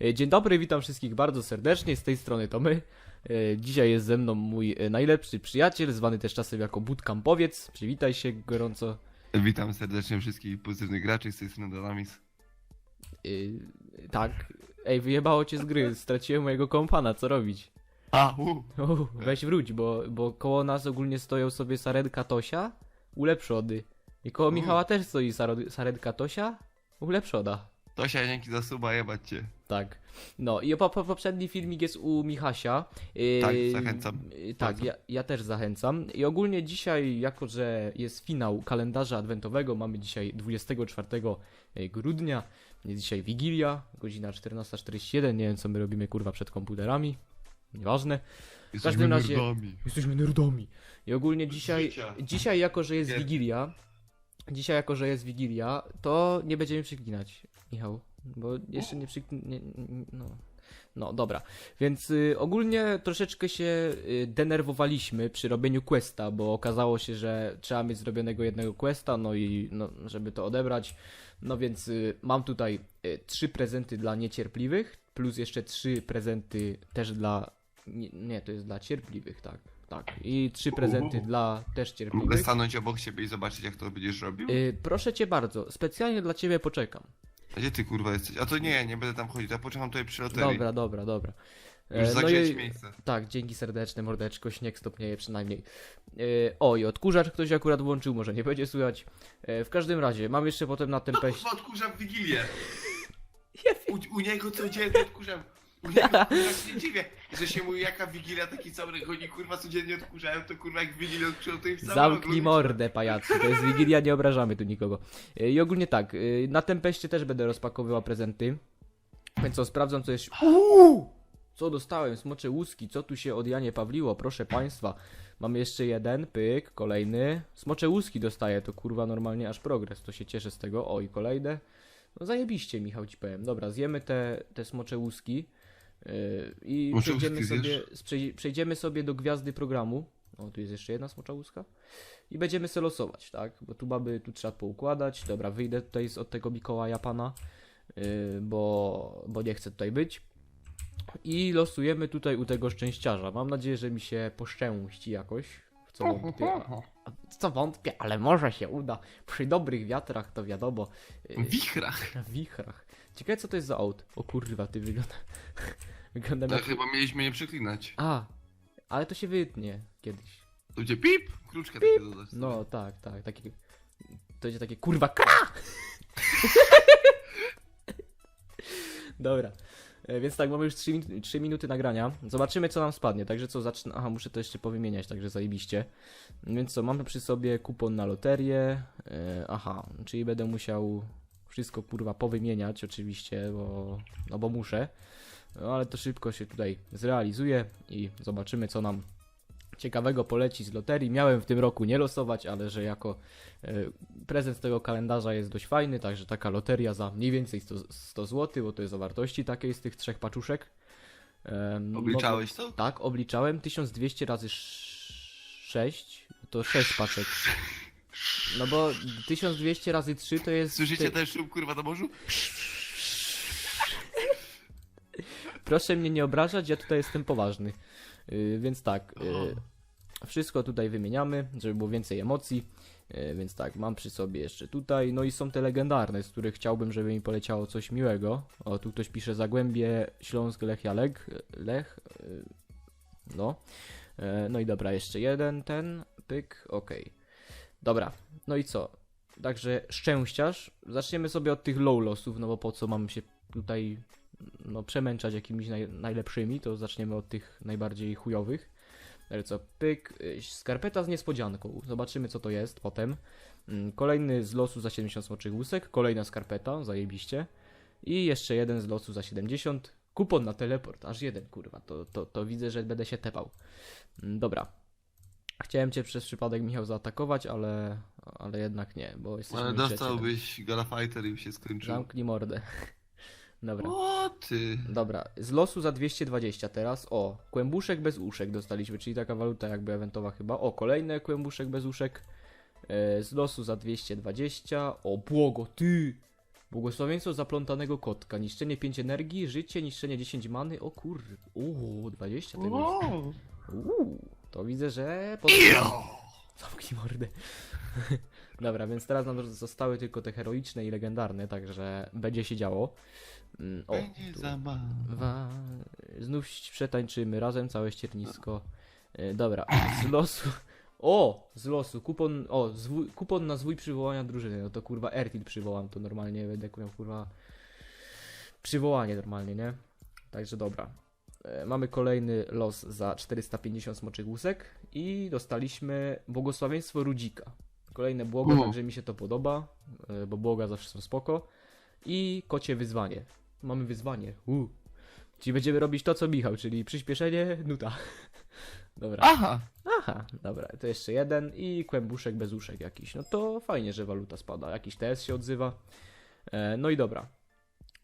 E, Dzień dobry, witam wszystkich bardzo serdecznie, z tej strony to my. E, Dzisiaj jest ze mną mój e, najlepszy przyjaciel, zwany też czasem jako bootcampowiec. Przywitaj się gorąco. Witam serdecznie wszystkich pozytywnych graczy z tej strony Dalamis. Tak, ej, wyjebało cię z gry, straciłem mojego kompana, co robić? A, u, U, weź wróć, bo, bo koło nas ogólnie stoją sobie Sarenka Tosia, ulepszody. I koło U. Michała też stoi Sarenka Tosia, ulepszoda. Tosia, dzięki za suba, jebać cię. Tak. No i po, po, poprzedni filmik jest u Michasia. Yy, Tak, zachęcam. yy, Tak, ja, ja też zachęcam. I ogólnie dzisiaj, jako że jest finał kalendarza adwentowego, mamy dzisiaj 24 grudnia, jest dzisiaj Wigilia, godzina 14.41, nie wiem co my robimy kurwa przed komputerami, nieważne. Jesteśmy razie- nerdami. Jesteśmy nerdami. I ogólnie dzisiaj, życia. dzisiaj jako że jest Nie. Wigilia, dzisiaj jako że jest Wigilia, to nie będziemy przyklinać, Michał, bo jeszcze nie przyklinę, no. No dobra, więc y, ogólnie troszeczkę się y, denerwowaliśmy przy robieniu questa, bo okazało się, że trzeba mieć zrobionego jednego questa, no i no, żeby to odebrać, no więc y, mam tutaj y, trzy prezenty dla niecierpliwych, plus jeszcze trzy prezenty też dla, nie, nie to jest dla cierpliwych, tak, tak, i trzy prezenty Uhu. dla też Mogę cierpliwych. stanąć obok ciebie i zobaczyć jak to będziesz robił? Y, proszę cię bardzo, specjalnie dla ciebie poczekam. A gdzie ty kurwa jesteś? A to nie, nie będę tam chodzić, ja poczekam tutaj przy loterii. Dobra, dobra, dobra. E, Już no zagrzeć miejsce. Tak, dzięki serdeczne, mordeczko, śnieg stopnieje przynajmniej. E, o, i odkurzacz ktoś akurat włączył, może nie będzie słychać. E, w każdym razie, mam jeszcze potem na tempest... Kurwa, odkurzam w Wigilię. U, u niego codziennie odkurzam. Kurwa się nie dziwię, że się mówi jaka Wigilia, taki cały oni kurwa codziennie odkurzają, to kurwa jak Wigilię odkurzą, to i w cały rok Zamknij mordę, pajacu, to jest Wigilia, nie obrażamy tu nikogo. E, I ogólnie tak, e, na tempeście też będę rozpakowywał prezenty. Więc co, sprawdzam co jest... Uuu! Co dostałem? Smocze łuski, co tu się od Janie Pawliło, proszę państwa. Mamy jeszcze jeden, pyk, kolejny. Smocze łuski dostaję, to kurwa normalnie aż progres, to się cieszę z tego. O, i kolejne. No zajebiście, Michał ci powiem. Dobra, zjemy te, te smocze łuski. Yy, I przejdziemy sobie, przejdziemy sobie do gwiazdy programu. O, tu jest jeszcze jedna smocza łuska. I będziemy se losować, tak? Bo tu baby, tu trzeba poukładać. Dobra, wyjdę tutaj z, od tego Mikołaja pana, yy, bo, bo nie chcę tutaj być. I losujemy tutaj u tego szczęściarza. Mam nadzieję, że mi się poszczęści jakoś. Co wątpię. Co wątpię, ale może się uda. Przy dobrych wiatrach to wiadomo. W wichrach. wichrach. Ciekawe co to jest za aut. O kurwa, ty wygląda. Wygląda To jak... chyba mieliśmy nie przeklinać. A, ale to się wytnie kiedyś. To będzie pip, kruczkę takie dodać. No tak, tak, takie. To będzie takie kurwa kra! Dobra. E, Więc tak, mamy już 3, min 3 minuty nagrania. Zobaczymy, co nam spadnie. Także co, zacznę. Aha, muszę to jeszcze powymieniać, także zajebiście. Więc co, mamy przy sobie kupon na loterię. E, aha, czyli będę musiał wszystko kurwa powymieniać, oczywiście, bo. No bo muszę. No ale to szybko się tutaj zrealizuje i zobaczymy, co nam ciekawego poleci z loterii. Miałem w tym roku nie losować, ale że jako e, prezent tego kalendarza jest dość fajny, także taka loteria za mniej więcej 100, 100 zł, bo to jest o wartości takiej z tych trzech paczuszek. Obliczałeś to? Tak, obliczałem 1200 razy 6, to 6 paczek. No bo 1200 razy 3 to jest... Słyszycie ten szum kurwa na morzu? Proszę mnie nie obrażać, ja tutaj jestem poważny. Yy, więc tak, yy, wszystko tutaj wymieniamy, żeby było więcej emocji. Yy, więc tak, mam przy sobie jeszcze tutaj. No i są te legendarne, z których chciałbym, żeby mi poleciało coś miłego. O, tu ktoś pisze Zagłębie Śląsk Lechia Lech. Lech. Yy, no. No i dobra, jeszcze jeden, ten, pyk, okej. Dobra, no i co? Także szczęściarz. Zaczniemy sobie od tych low lossów, no bo po co mamy się tutaj no, przemęczać jakimiś naj, najlepszymi, to zaczniemy od tych najbardziej chujowych. Ale co, pyk, y, skarpeta z niespodzianką. Zobaczymy co to jest potem. Mm, Kolejny z losu za 70 smoczych łusek, kolejna skarpeta, zajebiście. I jeszcze jeden z losu za 70. Kupon na teleport, aż jeden, kurwa, to, to, to widzę, że będę się tepał. Mm, Dobra. Chciałem cię przez przypadek, Michał, zaatakować, ale, ale jednak nie, bo jesteśmy Ale dostałbyś Galafighter i się skończył. Zamknij mordę. Dobra. O ty. Dobra, z losu za 220 teraz. O, kłębuszek bez uszek dostaliśmy, czyli taka waluta jakby eventowa chyba. O, kolejny kłębuszek bez uszek. E, z losu za 220. O, błogo, ty! Błogosławieństwo zaplątanego kotka. Niszczenie 5 energii, życie, niszczenie 10 many. O kur... Uuu, 20 tego jest. Uuu, to widzę, że... Pod... Zamknij mordę. Dobra, więc teraz nam zostały tylko te heroiczne i legendarne, także będzie się działo. Mm, O, Będzie tu. zabawa. Wa... Znów przetańczymy razem całe ściernisko. E, Dobra, z losu. O! Z losu. Kupon. O, zwój, kupon na zwój przywołania drużyny. No to kurwa Ertil przywołam. To normalnie będę miał kurwa. Przywołanie normalnie, nie? Także dobra. E, Mamy kolejny los za 450 smoczych łusek i dostaliśmy błogosławieństwo Rudzika. Kolejne błogo, U. także mi się to podoba, e, bo błoga zawsze są spoko. I kocie wyzwanie. Mamy wyzwanie. U. Czyli będziemy robić to, co Michał, czyli przyspieszenie, nuta. Dobra. Aha! Aha, dobra, to jeszcze jeden i kłębuszek bez uszek jakiś. No to fajnie, że waluta spada. Jakiś TS się odzywa. E, no i dobra.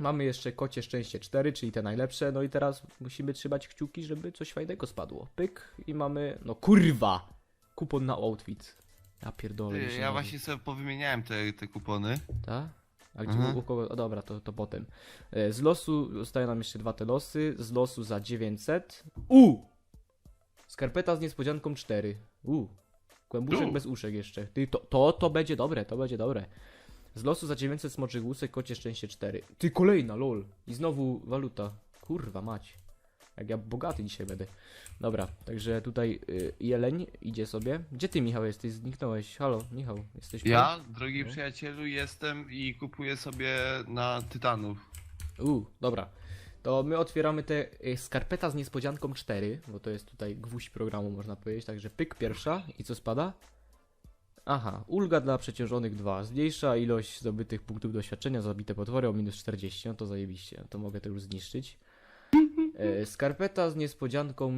Mamy jeszcze kocie szczęście 4, czyli te najlepsze. No i teraz musimy trzymać kciuki, żeby coś fajnego spadło. Pyk i mamy. No kurwa! Kupon na outfit. Ja pierdolę. Ty, się ja właśnie sobie powymieniałem te, te kupony. Tak? A gdzie Mhm. u kogo? O dobra, to, to potem. E, Z losu zostają nam jeszcze dwa te losy. Z losu za 900. U! Skarpeta z niespodzianką 4. U! Kłębuszek U. bez uszek jeszcze. Ty, to, to, to będzie dobre, to będzie dobre. Z losu za 900 smoczych łusek, kocie szczęście 4. Ty, kolejna, lol. I znowu waluta. Kurwa mać. Jak ja bogaty dzisiaj będę. Dobra, także tutaj y, jeleń idzie sobie. Gdzie ty, Michał, jesteś? Zniknąłeś. Halo, Michał, jesteś tu? Ja, drogi No. przyjacielu, jestem i kupuję sobie na Tytanów. U, dobra. To my otwieramy te y, skarpeta z niespodzianką 4, bo to jest tutaj gwóźdź programu, można powiedzieć. Także pyk pierwsza i co spada? Aha, ulga dla przeciążonych 2. Zmniejsza ilość zdobytych punktów doświadczenia za zabite potwory o minus 40. No to zajebiście, to mogę to już zniszczyć. E, skarpeta z niespodzianką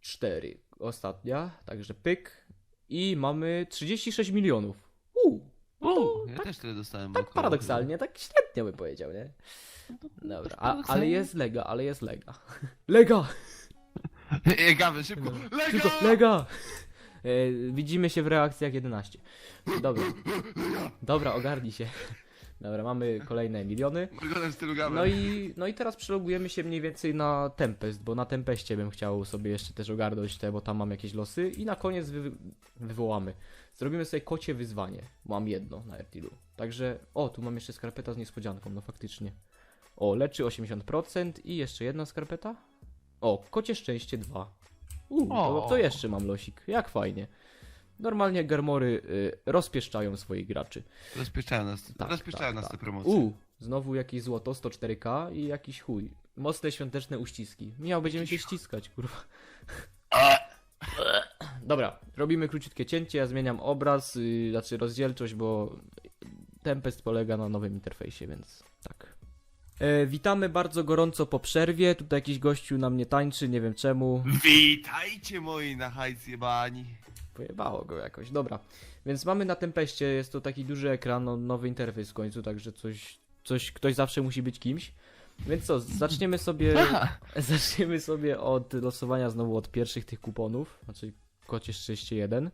4. Ostatnia, także pyk. I mamy 36 milionów. U, O, ja też tyle dostałem. tak około. paradoksalnie, tak średnio bym powiedział, nie? Dobra, a, ale jest lega, ale jest lega. Lega! Gawy, szybko! No. Lego! Szybko, lega! E, widzimy się w reakcjach 11. Dobra. Dobra, ogarnij się. Dobra, mamy kolejne miliony. No i, no i teraz przelogujemy się mniej więcej na Tempest, bo na Tempeście bym chciał sobie jeszcze też ogarnąć te, bo tam mam jakieś losy i na koniec wy, wywołamy. Zrobimy sobie kocie wyzwanie. Mam jedno na Ertilu. Także, o, tu mam jeszcze skarpeta z niespodzianką, no faktycznie. O, leczy 80% i jeszcze jedna skarpeta. O, kocie szczęście 2. Uuu, to, to jeszcze mam losik. Jak fajnie. Normalnie garmory y, rozpieszczają swoich graczy. Rozpieszczają nas, Tak, rozpieszczają tak, nas tak. te promocje. U, znowu jakieś złoto, 104k i jakiś chuj. Mocne świąteczne uściski. Miał, będziemy się ściskać, kurwa. Dobra, robimy króciutkie cięcie, ja zmieniam obraz, yy, znaczy rozdzielczość, bo Tempest polega na nowym interfejsie, więc tak. E, witamy bardzo gorąco po przerwie, tutaj jakiś gościu na mnie tańczy, nie wiem czemu. Witajcie moi na hajs jebani. Pojebało go jakoś, dobra. Więc mamy na Tempeście, jest to taki duży ekran, no, nowy interfejs w końcu, także coś, coś, ktoś zawsze musi być kimś. Więc co, zaczniemy sobie, zaczniemy sobie od losowania znowu od pierwszych tych kuponów, znaczy kocie szczęście 1.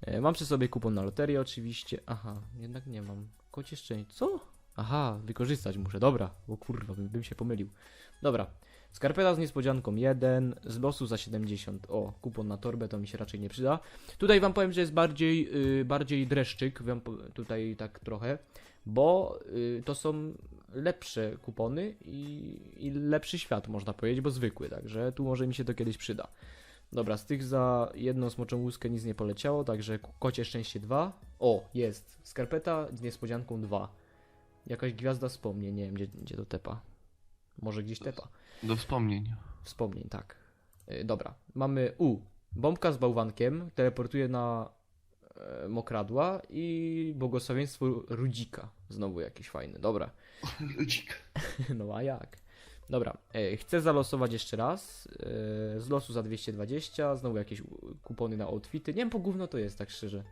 E, Mam przy sobie kupon na loterię oczywiście, aha, jednak nie mam. Kocie szczęście, co? Aha, wykorzystać muszę, dobra, bo kurwa, bym, bym się pomylił. Dobra, Skarpeta z niespodzianką 1, z losu za 70. O, kupon na torbę to mi się raczej nie przyda. Tutaj wam powiem, że jest bardziej, y, bardziej dreszczyk, wam tutaj tak trochę, bo y, to są lepsze kupony i, i lepszy świat można powiedzieć, bo zwykły, także tu może mi się to kiedyś przyda. Dobra, z tych za jedną smoczą łuskę nic nie poleciało, także kocie szczęście 2. O, jest. Skarpeta z niespodzianką 2. Jakaś gwiazda wspomnień, nie wiem gdzie, gdzie to tepa. Może gdzieś tepa. Do wspomnień. Wspomnień, tak. Y, dobra, mamy U. Bombka z bałwankiem teleportuje na e, mokradła i błogosławieństwo Rudzika. Znowu jakiś fajny, dobra. Ludzik. No a jak? Dobra, e, chcę zalosować jeszcze raz. E, z losu za 220, znowu jakieś kupony na outfity. Nie wiem, po gówno to jest, tak szczerze.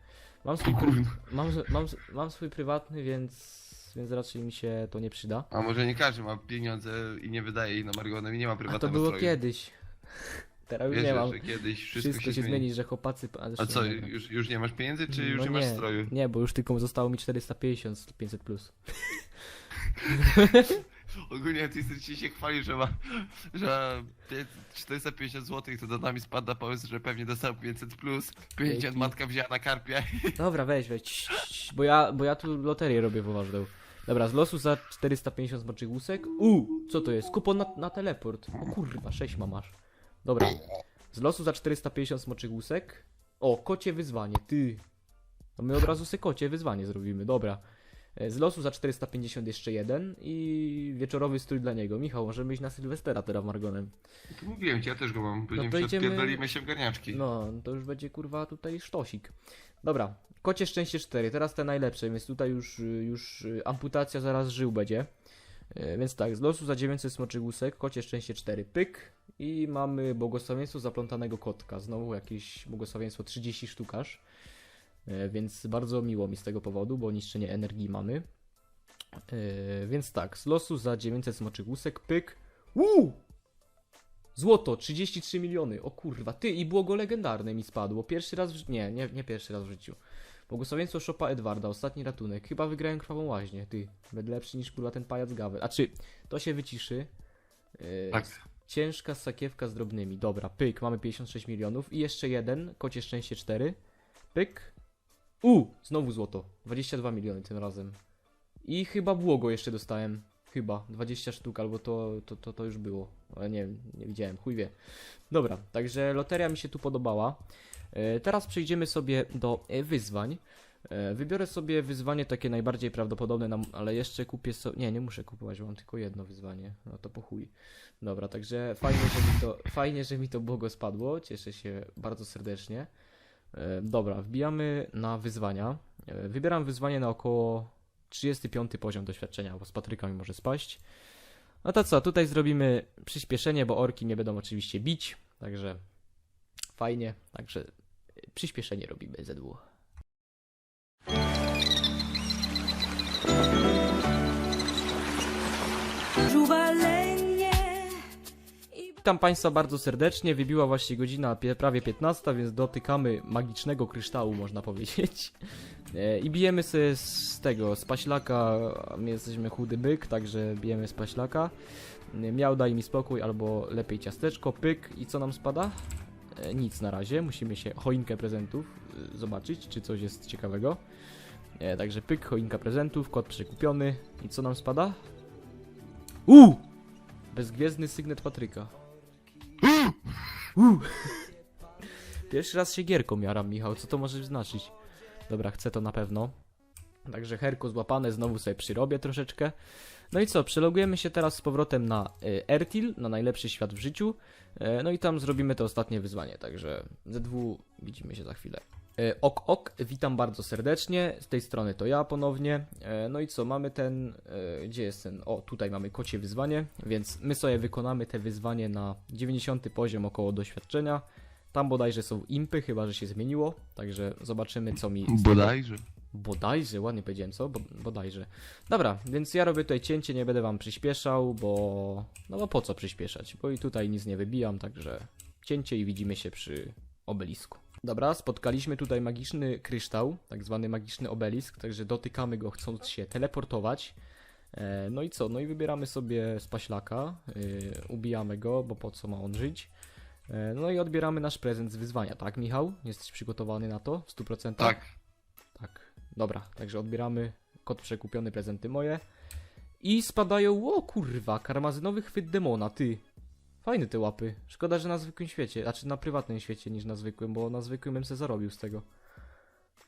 Mam swój, pry... mam, mam, mam swój prywatny, więc, więc raczej mi się to nie przyda. A może nie każdy ma pieniądze i nie wydaje ich na marihuanę i nie ma A to prywatnego było stroju. kiedyś. Teraz już Wiesz, nie mam. że kiedyś wszystko, Wszystko, się zmieni, że chłopacy. A, co, dobra. już, już nie masz pieniędzy, czy już No nie masz stroju? Nie, bo już tylko zostało mi 450 z 500 plus. Ogólnie Twister ci się chwali, że ma, że pie- 450 zł, to do nami spada pomysł, że pewnie dostał 500 plus. 50 Dzięki. matka wzięła na karpie. Dobra, weź, weź, cii, cii, cii, bo ja, bo ja tu loterię robię poważną. Dobra, z losu za 450 smoczych łusek. U, co to jest? Kupon na, na teleport. O kurwa, 6 ma masz. Dobra, z losu za 450 smoczych łusek. O, kocie wyzwanie, ty. To my od razu se kocie wyzwanie zrobimy, dobra. E, Z losu za 450 jeszcze jeden i wieczorowy strój dla niego. Michał, możemy iść na Sylwestera teraz Margonem. Mówiłem ci, ja też go mam. Później to idziemy- się w garniaczki. No, to już będzie kurwa tutaj sztosik. Dobra, kocie szczęście 4, teraz te najlepsze, więc tutaj już, już y, amputacja zaraz żył będzie. E, Więc tak, z losu za 900 smoczych łusek, kocie szczęście 4, pyk. I mamy błogosławieństwo zaplątanego kotka. Znowu jakieś błogosławieństwo 30 sztukaż. E, Więc bardzo miło mi z tego powodu, bo niszczenie energii mamy. E, Więc tak, z losu za 900 smoczych łusek, pyk. Uuu! Złoto, 33 miliony. O kurwa, ty i błogo legendarne mi spadło. Pierwszy raz w ży- Nie, nie, nie pierwszy raz w życiu. Błogosławieństwo Szopa Edwarda, ostatni ratunek. Chyba wygrałem krwawą łaźnię, ty. Będę lepszy niż kurwa ten pajac Gavel. A czy to się wyciszy? Yy, Tak. Ciężka sakiewka z drobnymi. Dobra, pyk, mamy 56 milionów. I jeszcze jeden, kocie szczęście 4. Pyk. U, znowu złoto. 22 miliony tym razem. I chyba błogo jeszcze dostałem. Chyba 20 sztuk, albo to, to, to, to już było. Ale nie nie widziałem, chuj wie. Dobra, także loteria mi się tu podobała. E, teraz przejdziemy sobie do e, wyzwań. E, wybiorę sobie wyzwanie takie najbardziej prawdopodobne, ale jeszcze kupię sobie. Nie, nie muszę kupować, mam tylko jedno wyzwanie. No to po chuj. Dobra, także fajnie, że mi to, fajnie, że mi to błogo spadło. Cieszę się bardzo serdecznie. Dobra, wbijamy na wyzwania. Wybieram wyzwanie na około 35 poziom doświadczenia, bo z Patrykami może spaść. No to co, tutaj zrobimy przyspieszenie, bo orki nie będą oczywiście bić, także fajnie, także przyspieszenie robimy ze dwóch. Witam Państwa bardzo serdecznie, wybiła właśnie godzina prawie 15, więc dotykamy magicznego kryształu, można powiedzieć. E, I bijemy sobie z tego, z paślaka, my jesteśmy chudy byk, także bijemy z paślaka. E, Miał daj mi spokój, albo lepiej ciasteczko, pyk i co nam spada? E, Nic na razie, musimy się choinkę prezentów zobaczyć, czy coś jest ciekawego. Także pyk, choinka prezentów, kod przekupiony i co nam spada? U! Bezgwiezdny sygnet Patryka. Pierwszy raz się gierką jaram, Michał, co to może znaczyć? Dobra, chcę to na pewno. Także herko złapane, znowu sobie przyrobię troszeczkę. No i co, przelogujemy się teraz z powrotem na y, Ertil, na najlepszy świat w życiu. E, no i tam zrobimy to ostatnie wyzwanie, także ZW widzimy się za chwilę. E, Ok, ok, witam bardzo serdecznie. Z tej strony to ja ponownie. E, No i co, mamy ten. e, Gdzie jest ten? O, tutaj mamy kocie wyzwanie, więc my sobie wykonamy te wyzwanie na 90 poziom około doświadczenia. Tam bodajże są impy, chyba że się zmieniło. Także zobaczymy, co mi. Bodajże. Bodajże, ładnie powiedziałem, co? Bo, bodajże. Dobra, więc ja robię tutaj cięcie, nie będę wam przyspieszał, bo. No bo po co przyspieszać? Bo i tutaj nic nie wybijam, także cięcie i widzimy się przy obelisku. Dobra, spotkaliśmy tutaj magiczny kryształ, tak zwany magiczny obelisk, także dotykamy go chcąc się teleportować. E, no i co? No i wybieramy sobie z paślaka, yy, ubijamy go, bo po co ma on żyć. E, no i odbieramy nasz prezent z wyzwania, tak Michał? Jesteś przygotowany na to? W 100%? Tak. Tak, dobra, także odbieramy kod przekupiony, prezenty moje. I spadają, o kurwa, karmazynowy chwyt demona, ty. Fajne te łapy. Szkoda, że na zwykłym świecie, znaczy na prywatnym świecie niż na zwykłym, bo na zwykłym bym se zarobił z tego.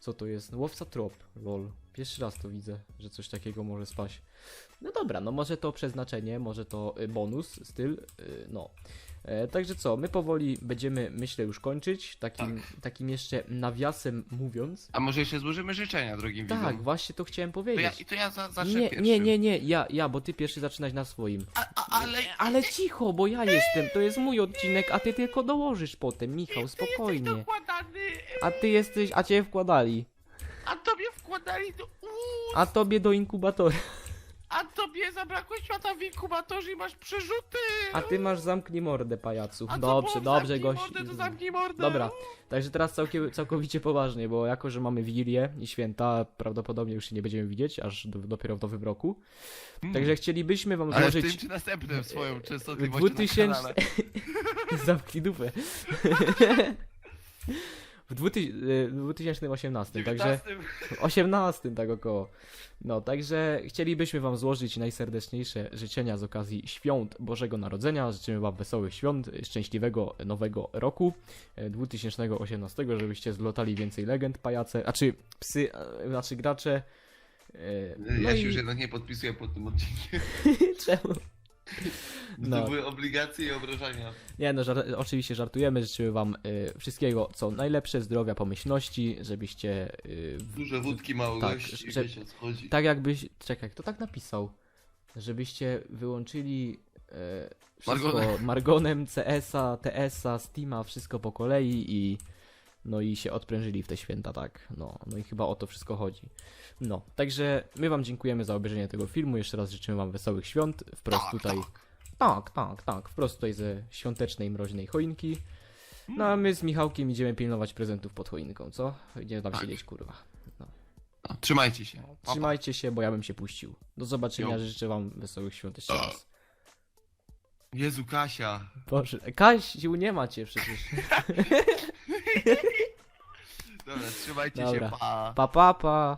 Co to jest? Łowca trop, lol. Pierwszy raz to widzę, że coś takiego może spaść. No dobra, no może to przeznaczenie, może to y, bonus, styl, y, no. E, także co, my powoli będziemy, myślę, już kończyć, takim, takim jeszcze nawiasem mówiąc. A może jeszcze złożymy życzenia drugim Tak, widzom? właśnie to chciałem To ja, powiedzieć. I to ja za, zacznę Nie, pierwszy. nie, nie, nie, ja, ja, bo ty pierwszy zaczynać na swoim. A, a, ale... Ale cicho, bo ja jestem, to jest mój odcinek, a ty tylko dołożysz potem, Michał, spokojnie. A ty jesteś, a cię wkładali. a tobie wkładali do... Uuu, A tobie do inkubatora. A tobie zabrakło świata w inkubatorze i masz przerzuty! A ty masz zamknij mordę, pajacu. A co Dobrze, było? dobrze, Zamknij gość. Mordę, to zamknij mordę. Dobra, także teraz całkiem, całkowicie poważnie, bo jako, że mamy Wigilię i święta, prawdopodobnie już się nie będziemy widzieć, aż do, dopiero w nowym roku. Także chcielibyśmy wam Hmm. Ale w złożyć... tym czy następnym swoją częstotliwością 2000... na kanale. Zamknij dupę. W 2000 w 2018, także 18 tak około. No, także chcielibyśmy wam złożyć najserdeczniejsze życzenia z okazji świąt Bożego Narodzenia. Życzymy wam wesołych świąt, szczęśliwego nowego roku e, 2018, żebyście zlotali więcej legend, pajace, a czy psy, a, znaczy gracze. e, No Ja się i już jednak nie podpisuję pod tym odcinkiem. czemu? No. To były obligacje i obrażania. Nie no, żar oczywiście żartujemy, życzymy wam y, wszystkiego co najlepsze, zdrowia, pomyślności, żebyście y, Duże wódki, mało Tak, gości, że- wiecie o co chodzi. tak jakbyś, czekaj, kto tak napisał? Żebyście wyłączyli e, wszystko Margonem. Margonem, CS-a, TS-a, Steama, wszystko po kolei i no i się odprężyli w te święta, tak. No, no i chyba o to wszystko chodzi. No, także my wam dziękujemy za obejrzenie tego filmu, jeszcze raz życzymy wam wesołych świąt, wprost Tak, tutaj. tak. Tak, tak, tak, wprost tutaj ze świątecznej, mroźnej choinki. No a my z Michałkiem idziemy pilnować prezentów pod choinką, co? Idziemy tam Tak. siedzieć, kurwa. No, trzymajcie się. Pa. Trzymajcie się, bo ja bym się puścił. Do zobaczenia, Jo. życzę wam wesołych świąt jeszcze raz. Jezu, Kasia. Boże, Kasiu, nie macie przecież. Dobra, trzymajcie Dobra. się, pa. Pa, pa, pa.